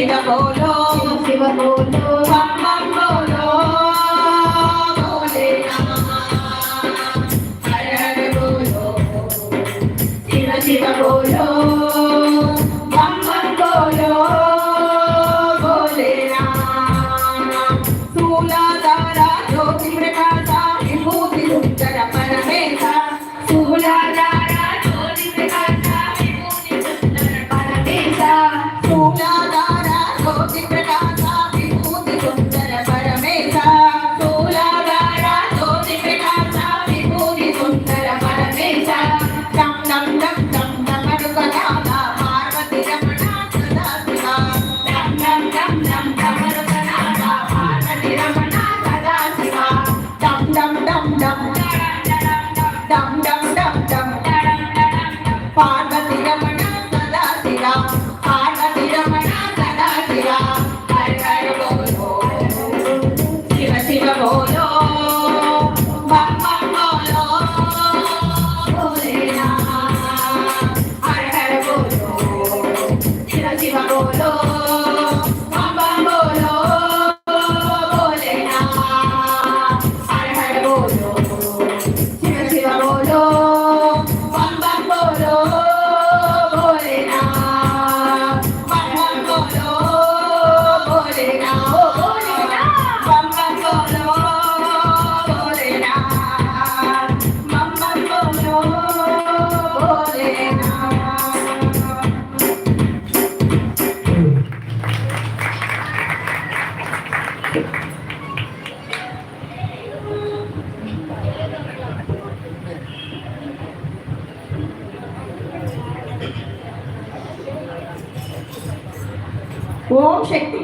శివ బోలో. శివ బోలో. బం బోలో బోలే హర హర బోలో. శివ శివ బోలో. బం బం బోలో బోలే సూలా ஓம் சக்தி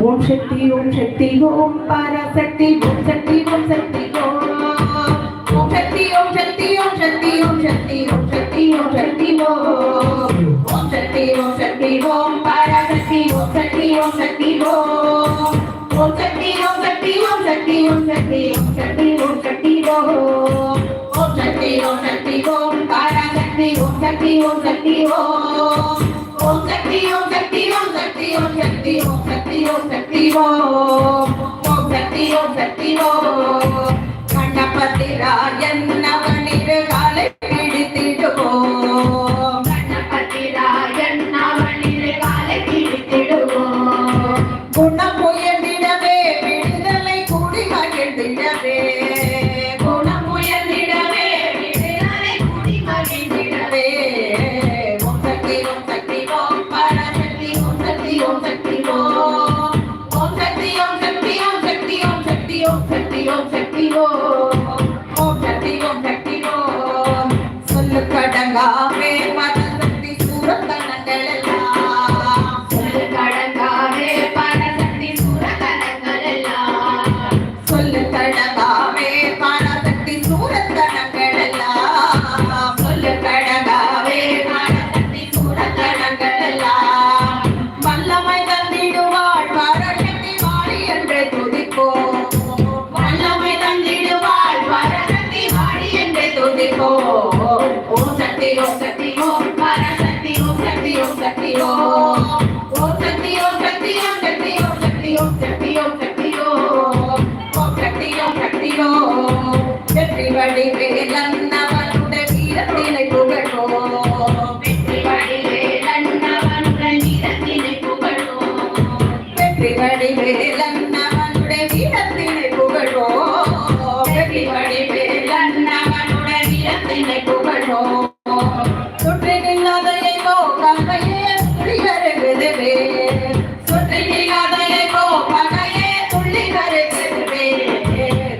ஓம் சக்தி ஓம் சக்தி ஓம் பராசக்தி ஓம் சக்தி ஓம் சக்தி ஓம் சக்தி ஓம் சக்தி ஓம் சக்தி ஓம் சக்தி ஓம் சக்தி ஓம் சக்தி ஓம் சக்தியோம் சக்தியோம் சக்தியோம் சக்தியோம் சக்தியோம் சக்தியோம் சக்தியோம் சக்தியோம் கணபதிராயன் அவனிரு காலை பிடித்திடுவோம். கணபதிராயன் அவனிரு காலை பிடித்திடுவோம். குணமுய சக்தி ஓம் சக்தி ஓம் ஓம் சக்தி ஓம் சக்தி ஓம் சொல்லு கடங்காமே வெற்றிபடிபெறலாம் நம்மனுடைய வீரத்தினை புகழ்வோம் வெற்றிபடிபெறலாம் நம்மனுடைய வீரத்தினை புகழ்வோம் சுற்றில்லாதையை போகையே துள்ளி வருகிறதே சுற்றில்லாதையை போகையே துள்ளி வருகிறதே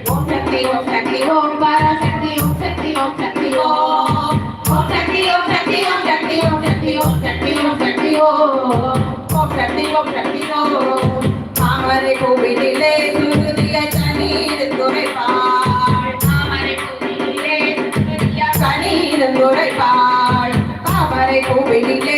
ஓம் சக்தி ஓம் சக்தி ஓம் பராசக்தி ஓம் சக்தி ஓம் சக்தி ஓம் ஓம் சக்தி ஓம் சக்தி ஓம் சக்தி ஓம் சக்தி ஓம் சக்தி ஓம் சக்தி ஓம் சத்தியம் சத்தியோ தாமரை கோவிலே சுருதிய தண்ணீர் துறைப்பாள் தாமரை கோவிலே சுருதிய தண்ணீர் துறைப்பாள் தாமரை கோவிலே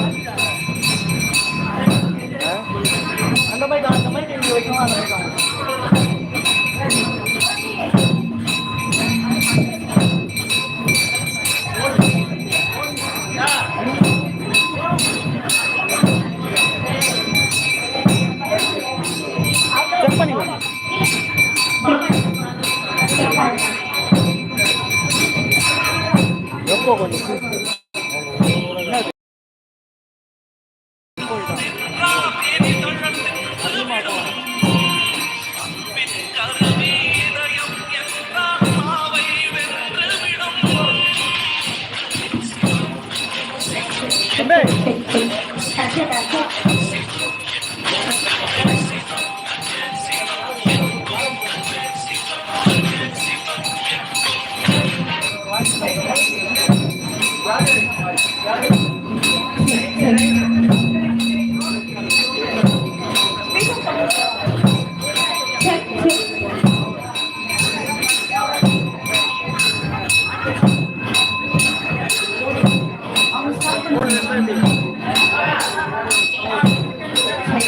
午後に。